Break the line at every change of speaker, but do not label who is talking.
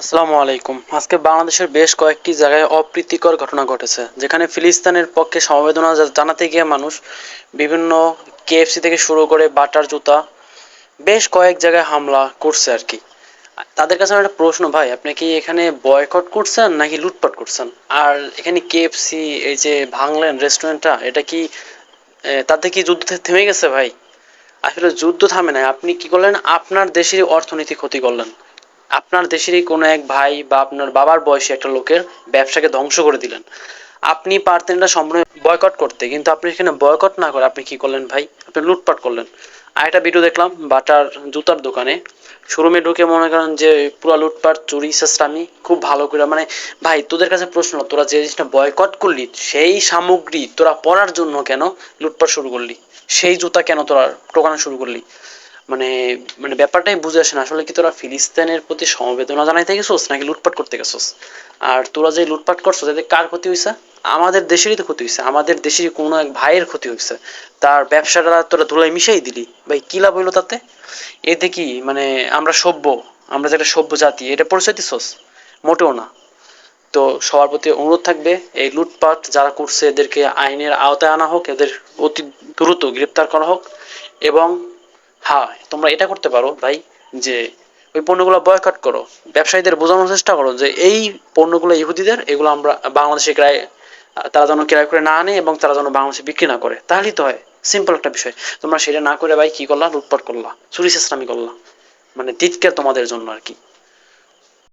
আসসালামু আলাইকুম। আজকে বাংলাদেশের বেশ কয়েকটি জায়গায় অপ্রীতিকর ঘটনা ঘটেছে, যেখানে ফিলিস্তিনের পক্ষে সমবেদনা জানাতে গিয়ে মানুষ বিভিন্ন কেএফসি থেকে শুরু করে বাটার জুতা, বেশ কয়েক জায়গায় হামলা করছে আর কি। তাদের কাছে একটা প্রশ্ন, ভাই, আপনি কি এখানে বয়কট করছেন নাকি লুটপাট করছেন? আর এখানে কেএফসি এই যে ভাঙলেন রেস্টুরেন্টটা, এটা কি তাতে কি যুদ্ধ থেমে গেছে, ভাই? আসলে যুদ্ধ থামে না আপনি কি করলেন? আপনার দেশের অর্থনীতি ক্ষতি করলেন। আপনার দেশেরই কোনো এক ভাই বা আপনার বাবার বয়সী একটা লোকের ব্যবসাকে ধ্বংস করে দিলেন। আপনি পারতেন এটা সম্পূর্ণ বয়কট করতে, কিন্তু আপনি এখানে বয়কট না করে আপনি কি করলেন ভাই? আপনি লুটপাট করলেন। আর একটা ভিডিও দেখলাম, বাটার জুতার দোকানে। শোরুমে ঢুকে মনে করেন যে, পুরো লুটপাট, চুরি চেষ্টামি খুব ভালো করে। মানে ভাই, তোদের কাছে প্রশ্ন, তোরা যে জিনিসটা বয়কট করলি, সেই সামগ্রী তোরা পরার জন্য কেন লুটপাট শুরু করলি? সেই জুতা কেন তোরা টোকানো শুরু করলি? মানে মানে ব্যাপারটাই বুঝে আসে না। আসলে কি তোরা ফিলিস্তিনের প্রতি সমবেদনা জানাইতে গেছোস, নাকি লুটপাট করতে গেছোস? আর তোরা যে লুটপাট করছ এতে কার ক্ষতি হয়েছে আমাদের দেশেরই তো ক্ষতি হয়েছে আমাদের দেশেরই কোনো এক ভাইয়ের ক্ষতি হয়েছে তার ব্যবসাটা তোরা ধুলাই মিশাই দিলি। ভাই, কি লাভ হইল তাতে? এতে কি মানে আমরা সভ্য, আমরা যে একটা সভ্য জাতি, এটা পরিচয় দিছোস? মোটেও না। তো সবার প্রতি অনুরোধ থাকবে, এই লুটপাট যারা করছে, এদেরকে আইনের আওতায় আনা হোক, এদের অতি দ্রুত গ্রেপ্তার করা হোক, এবং হ্যাঁ তোমরা এটা করতে পারো ভাই যে ওই পণ্যগুলো বয়কট করো। ব্যবসায়ীদের বোঝানোর চেষ্টা করো যে এই পণ্যগুলো ইহুদিদের, এগুলো আমরা বাংলাদেশে ক্রয়, তারা যেন ক্রয় করে না আনে এবং তারা যেন বাংলাদেশে বিক্রি না করে। তাহলেই তো হয়। সিম্পল একটা বিষয়। তোমরা সেটা না করে ভাই কি করলা? লুটপাট করলা। চুরি চেষ্টামি করলা। মানে তিতকে তোমাদের জন্য আর কি।